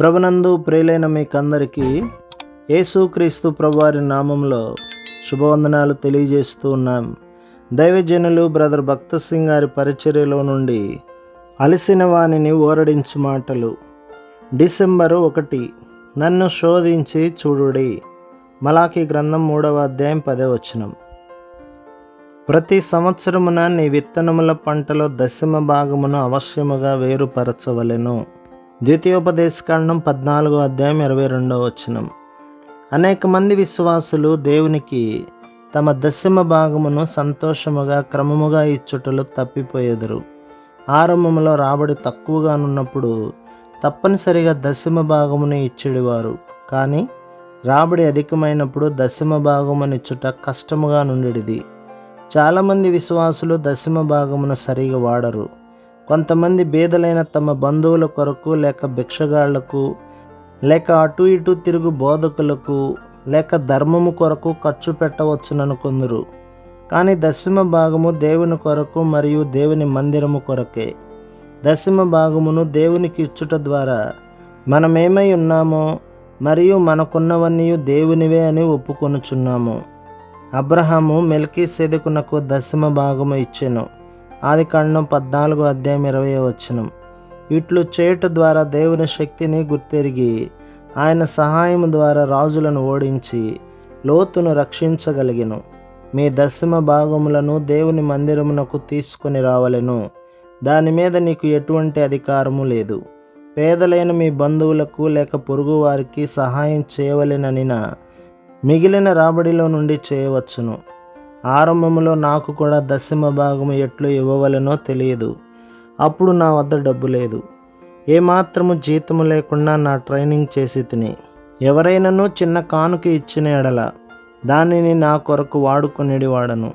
ప్రభునందు ప్రియులైన మీకందరికీ యేసుక్రీస్తు ప్రభువారి నామంలో శుభవందనాలు తెలియజేస్తూ ఉన్నాం. దైవజనులు బ్రదర్ భక్త సింగ్ గారి పరిచర్యలో నుండి అలసిన వాణిని ఓరడించు మాటలు. డిసెంబరు ఒకటి నన్ను శోధించి చూడుడి. మలాకి గ్రంథం మూడవ అధ్యాయం పదే వచనం. ప్రతి సంవత్సరమున నీ విత్తనముల పంటలో దశమ భాగమును అవశ్యముగా వేరుపరచవలెను. ద్వితీయోపదేశకాండం పద్నాలుగో అధ్యాయం ఇరవై రెండవ వచనం. అనేక మంది విశ్వాసులు దేవునికి తమ దశమ భాగమును సంతోషముగా క్రమముగా ఇచ్చుటలు తప్పిపోయేదరు. ఆరంభంలో రాబడి తక్కువగానున్నప్పుడు తప్పనిసరిగా దశమ భాగమును ఇచ్చేవారు కానీ రాబడి అధికమైనప్పుడు దశమ భాగమునిచ్చుట కష్టముగా నుండిది చాలామంది విశ్వాసులు దశమ భాగమును సరిగా వాడరు. కొంతమంది బీదలైన తమ బంధువుల కొరకు లేక భిక్షగాళ్ళకు లేక అటు ఇటు తిరుగు బోధకులకు లేక ధర్మము కొరకు ఖర్చు పెట్టవచ్చునను కొందరు. కానీ దశమ భాగము దేవుని కొరకు మరియు దేవుని మందిరము కొరకే. దశమ భాగమును దేవునికి ఇచ్చుట ద్వారా మనమేమై ఉన్నామో మరియు మనకున్నవన్నీ దేవునివే అని ఒప్పుకొనుచున్నాము. అబ్రహాము మెల్కీ సెదుకునకు దశమ భాగము ఇచ్చెను. ఆది కాండం పద్నాలుగు అధ్యాయం ఇరవై వచనం. ఇట్లు చేయట ద్వారా దేవుని శక్తిని గుర్తెరిగి ఆయన సహాయం ద్వారా రాజులను ఓడించి లోతును రక్షించగలిగెను. మీ దశమ భాగములను దేవుని మందిరమునకు తీసుకొని రావలెను. దాని మీద నీకు ఎటువంటి అధికారము లేదు. పేదలైన మీ బంధువులకు లేక పొరుగు వారికి సహాయం చేయవలెననిన మిగిలిన రాబడిలో నుండి చేయవచ్చును. ఆరంభంలో నాకు కూడా దశమ భాగం ఎట్లు ఇవ్వవలెనో తెలియదు. అప్పుడు నా వద్ద డబ్బు లేదు. ఏమాత్రము జీతము లేకుండా నా ట్రైనింగ్ చేసి తిని ఎవరైనాను చిన్న కానుక ఇచ్చిన ఎడల దానిని నా కొరకు వాడుకొనిడి వాడను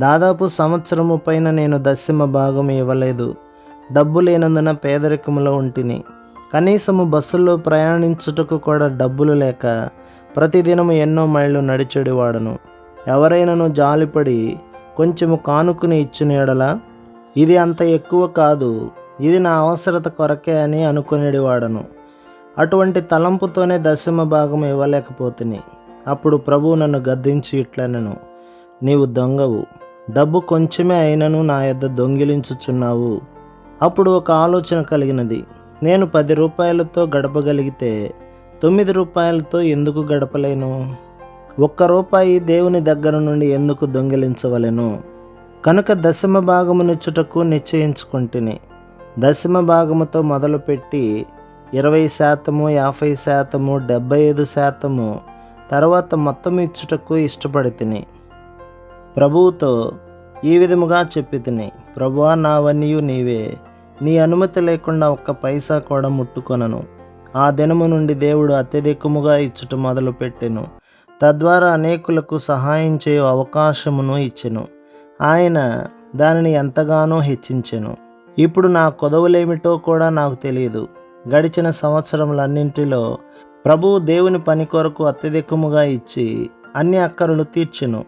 దాదాపు సంవత్సరము పైన నేను దశమ భాగం ఇవ్వలేదు. డబ్బు లేనందున పేదరికములో ఉంటిని. కనీసము బస్సుల్లో ప్రయాణించుటకు కూడా డబ్బులు లేక ప్రతిదినము ఎన్నో మైళ్ళు నడిచేడివాడను. ఎవరైనాను జాలిపడి కొంచెము కానుకని ఇచ్చిన ఎడల ఇది అంత ఎక్కువ కాదు ఇది నా అవసరత కొరకే అని అనుకునేవాడను అటువంటి తలంపుతోనే దశమ భాగం ఇవ్వలేకపోతుని. అప్పుడు ప్రభువు నన్ను గద్దించి ఇట్లనను నీవు దొంగవు డబ్బు కొంచెమే అయినను నా యొద్ద దొంగిలించుచున్నావు. అప్పుడు ఒక ఆలోచన కలిగినది నేను పది రూపాయలతో గడపగలిగితే తొమ్మిది రూపాయలతో ఎందుకు గడపలేను? ఒక్క రూపాయి దేవుని దగ్గర నుండి ఎందుకు దొంగిలించవలెను? కనుక దశమ భాగమునిచ్చుటకు నిశ్చయించుకుంటుని. దశమ భాగముతో మొదలుపెట్టి ఇరవై శాతము యాభై శాతము డెబ్బై ఐదు శాతము తర్వాత మొత్తం ఇచ్చుటకు ఇష్టపడి తిని ప్రభువుతో ఈ విధముగా చెప్పి తిని ప్రభువా నావన్నీయు నీవే. నీ అనుమతి లేకుండా ఒక్క పైసా కూడా ముట్టుకొనను. ఆ దినము నుండి దేవుడు అత్యధికముగా ఇచ్చుట మొదలుపెట్టెను. తద్వారా అనేకులకు సహాయం చేయు అవకాశమును ఇచ్చెను. ఆయన దానిని ఎంతగానో హెచ్చించెను. ఇప్పుడు నా కొదవులేమిటో కూడా నాకు తెలియదు. గడిచిన సంవత్సరములన్నింటిలో ప్రభువు దేవుని పని కొరకు అత్యధికముగా ఇచ్చి అన్ని అక్కరులు తీర్చెను.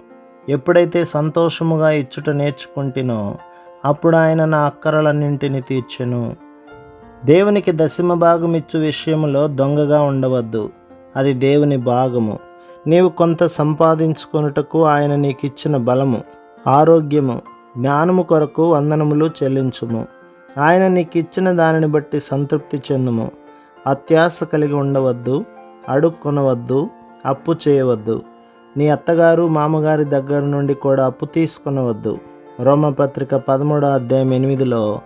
ఎప్పుడైతే సంతోషముగా ఇచ్చుట నేర్చుకుంటునో అప్పుడు ఆయన నా అక్కరలన్నింటిని తీర్చెను. దేవునికి దశమ భాగం ఇచ్చు విషయంలో దొంగగా ఉండవద్దు. అది దేవుని భాగము. నీవు కొంత సంపాదించుకొనుటకు ఆయన నీకు ఇచ్చిన బలము ఆరోగ్యము జ్ఞానము కొరకు వందనములు చెల్లించుము. ఆయన నీకు ఇచ్చిన దానిని బట్టి సంతృప్తి చెందుము. అత్యాశ కలిగి ఉండవద్దు అడుక్కొనవద్దు అప్పు చేయవద్దు. నీ అత్తగారు మామగారి దగ్గర నుండి కూడా అప్పు తీసుకొనవద్దు. రోమపత్రిక పదమూడో అధ్యాయం ఎనిమిదిలో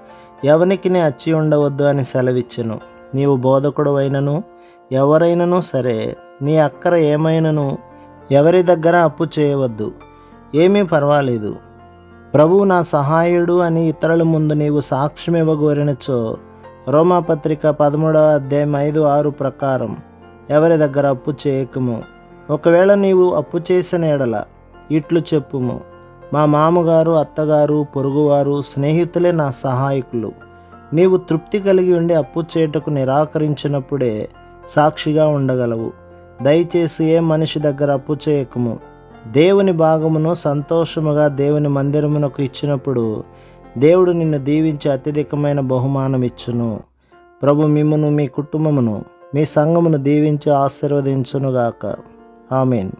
ఎవనికి అచ్చి ఉండవద్దు అని సెలవిచ్చును. నీవు బోధకుడు అయినను ఎవరైనను సరే. నీ అక్కర ఏమైనను ఎవరి దగ్గర అప్పు చేయవద్దు? ఏమీ పర్వాలేదు. ప్రభువు నా సహాయుడు అని ఇతరుల ముందు నీవు సాక్ష్యం ఇవ్వగోరినచో రోమాపత్రిక పదమూడవ అధ్యాయం ఐదు ఆరు ప్రకారం ఎవరి దగ్గర అప్పు చేయకము? ఒకవేళ నీవు అప్పు చేసిన ఎడల ఇట్లు చెప్పుము. మా మామగారు అత్తగారు పొరుగువారు స్నేహితులే నా సహాయకులు. నీవు తృప్తి కలిగి ఉండి అప్పు చేయుటకు నిరాకరించినప్పుడే సాక్షిగా ఉండగలవు. దయచేసి ఏ మనిషి దగ్గర అప్పు చేయకము. దేవుని భాగమును సంతోషముగా దేవుని మందిరమునకు ఇచ్చినప్పుడు దేవుడు నిన్ను దీవించి అత్యధికమైన బహుమానం ఇచ్చును. ప్రభు మిమ్మును మీ కుటుంబమును మీ సంఘమును దీవించి ఆశీర్వదించునుగాక. ఆమెన్.